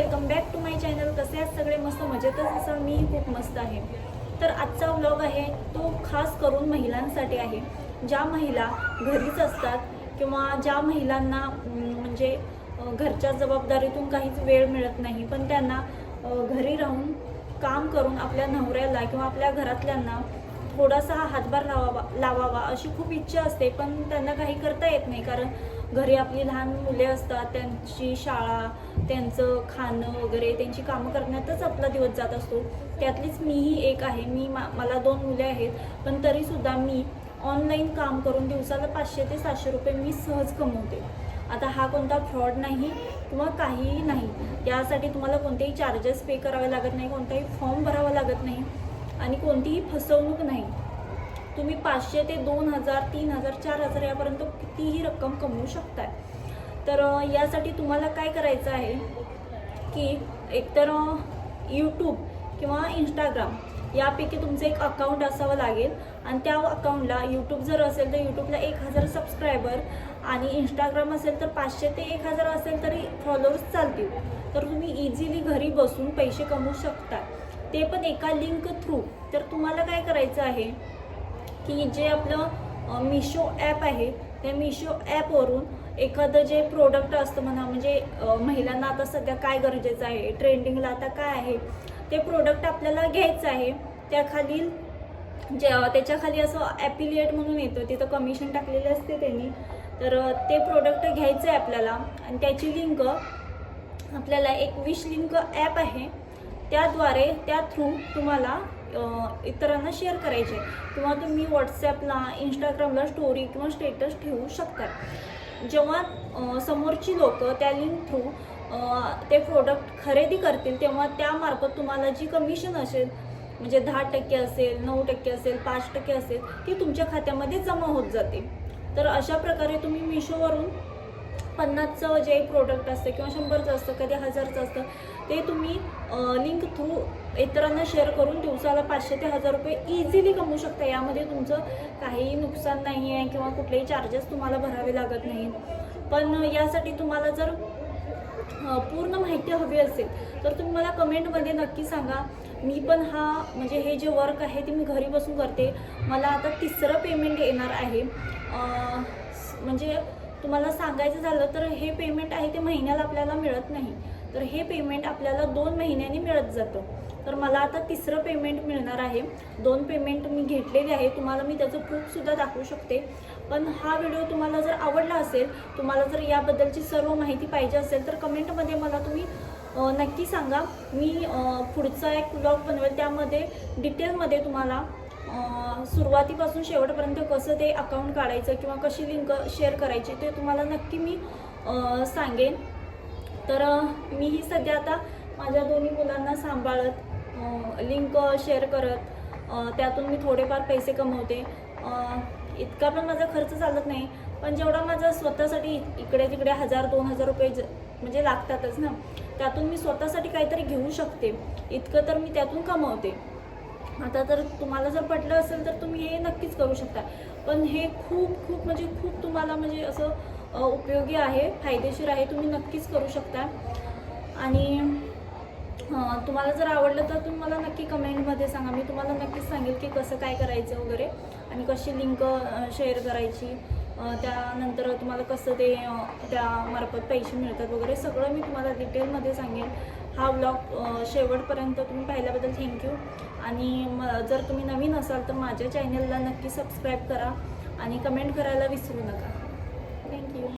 Welcome back to my channel कसे आहेत सगळे? मस्त मजेतच. असाल मी खूप मस्त आहे. तर आजचा व्लॉग आहे तो खास करून महिलांसाठी आहे. ज्या महिला घरीच असतात किंवा ज्या महिलांना म्हणजे घरच्या जबाबदारीतून काहीच वेळ मिळत नाही पण त्यांना घरी राहून काम करून आपल्या नवऱ्याला किंवा आपल्या घरातल्यांना थोडासा हातभार लावावा लावावा अशी खूप इच्छा असते पण त्यांना काही करता येत नाही. कारण घरी आपली लहान मुले असतात त्यांची शाळा त्यांचं खाणं वगैरे त्यांची कामं करण्यातच आपला दिवस जात असतो. त्यातलीच मीही एक आहे. मी मा मला दोन मुले आहेत पण तरीसुद्धा मी ऑनलाईन काम करून दिवसाला पाचशे ते सातशे रुपये मी सहज कमवते. आता हा कोणता फ्रॉड नाही किंवा काहीही नाही. यासाठी तुम्हाला कोणतेही चार्जेस पे करावे लागत नाही कोणताही फॉर्म भरावा लागत नाही. आणि कोणतीही फसवणूक नाही. तुम्ही पाचशे ते दोन हजार तीन हजार चार हजार यापर्यंत कितीही रक्कम कमवू शकताय. तर यासाठी तुम्हाला काय करायचं आहे की एकतर यूट्यूब किंवा इंस्टाग्राम यापैकी तुमचं एक अकाउंट असावं लागेल. आणि त्या अकाउंटला यूट्यूब जर असेल तर यूट्यूबला एक हजार सबस्क्रायबर आणि इंस्टाग्राम असेल तर पाचशे ते एक हजार असेल तरी फॉलोअर्स चालतील. तर तुम्ही इझिली घरी बसून पैसे कमवू शकता. ते पण एका लिंक थ्रू तर तुम्हाला काय करायचं आहे की जे आपलं मिशो ॲप आहे त्या मिशो ॲपवरून एखादं जे प्रोडक्ट असतं म्हणा म्हणजे महिलांना आता सध्या काय गरजेचं आहे ट्रेंडिंगला आता काय आहे ते प्रोडक्ट आपल्याला घ्यायचं आहे. त्याखालील जे त्याच्याखाली असं ॲपिलिएट म्हणून येतं तिथं कमिशन टाकलेले असते त्यांनी. तर ते प्रोडक्ट घ्यायचं आहे आपल्याला. आणि त्याची लिंक आपल्याला एक विश लिंक ॲप आहे. त्याद्वारे त्या थ्रू तुम्हाला इतरांना शेअर करायचे. किंवा तुम्ही व्हॉट्सॲपला इंस्टाग्रामला स्टोरी किंवा स्टेटस ठेवू शकतात. जेव्हा समोरची लोक त्या लिंक थ्रू ते प्रोडक्ट खरेदी करतील तेव्हा त्यामार्फत तुम्हाला जी कमिशन असेल म्हणजे दहा टक्के असेल नऊ टक्के असेल पाच टक्के असेल ती तुमच्या खात्यामध्ये जमा होत जाते. तर अशा प्रकारे तुम्ही मिशोवरून पन्नासचं जे प्रोडक्ट असतं किंवा शंभरचं असतं कधी हजारचं असतं ते तुम्ही लिंक थ्रू इतरांना शेअर करून दिवसाला पाचशे ते हजार रुपये इझिली कमवू शकता. यामध्ये तुमचं काहीही नुकसान नाही आहे किंवा कुठलेही चार्जेस तुम्हाला भरावे लागत नाही पण यासाठी तुम्हाला जर पूर्ण माहिती हवी असेल तर तुम्ही मला कमेंटमध्ये नक्की सांगा. मी पण हा म्हणजे हे जे वर्क आहे ते मी घरी बसून करते. मला आता तिसरं पेमेंट येणार आहे. म्हणजे तुम्हाला सांगायचं झालं तर हे पेमेंट आहे ते महिन्याला आपल्याला मिळत नाही. तर हे पेमेंट आपल्याला दोन महिन्यांनी मिळत जातं. तर मला आता तिसरं पेमेंट मिळणार आहे. दोन पेमेंट मी घेतलेले आहे. तुम्हाला मी त्याचं प्रूफसुद्धा दाखवू शकते. पण हा व्हिडिओ तुम्हाला जर आवडला असेल तुम्हाला जर याबद्दलची सर्व माहिती पाहिजे असेल तर कमेंटमध्ये मला तुम्ही नक्की सांगा. मी पुढचा एक ब्लॉग बनवेल. त्यामध्ये डिटेलमध्ये तुम्हाला सुरुवातीपासून शेवटपर्यंत कसं ते अकाउंट काढायचं किंवा कशी लिंक शेअर करायची ते तुम्हाला नक्की मी सांगेन. तर मीही सध्या आता माझ्या दोन्ही मुलांना सांभाळत लिंक शेअर करत त्यातून मी थोडेफार पैसे कमवते. इतका पण माझा खर्च चालत नाही पण जेवढा माझा स्वतःसाठी इकडे तिकडे हजार दोन हजार रुपये ज- म्हणजे लागतातच ना त्यातून मी स्वतःसाठी काहीतरी घेऊ शकते. इतकं तर मी त्यातून कमवते. आता तर तुम्हाला जर पटलं असेल तर तुम्ही हे नक्कीच करू शकता. पण हे खूप खूप म्हणजे खूप तुम्हाला म्हणजे असं उपयोगी आहे फायदेशीर आहे तुम्ही नक्कीच करू शकता. आणि तुम्हाला जर आवडलं तर तुम्ही मला नक्की कमेंटमध्ये सांगा. मी तुम्हाला नक्कीच सांगेल की कसं काय करायचं वगैरे आणि कशी लिंक शेअर करायची. त्यानंतर तुम्हाला कसं ते त्यामार्फत पैसे मिळतात वगैरे सगळं मी तुम्हाला डिटेलमध्ये सांगेन. हा ब्लॉग शेवटपर्यंत तुम्ही पाहिल्याबद्दल थँक्यू आणि म जर तुम्ही नवीन असाल तर माझ्या चॅनलला नक्की सबस्क्राईब करा आणि कमेंट करायला विसरू नका.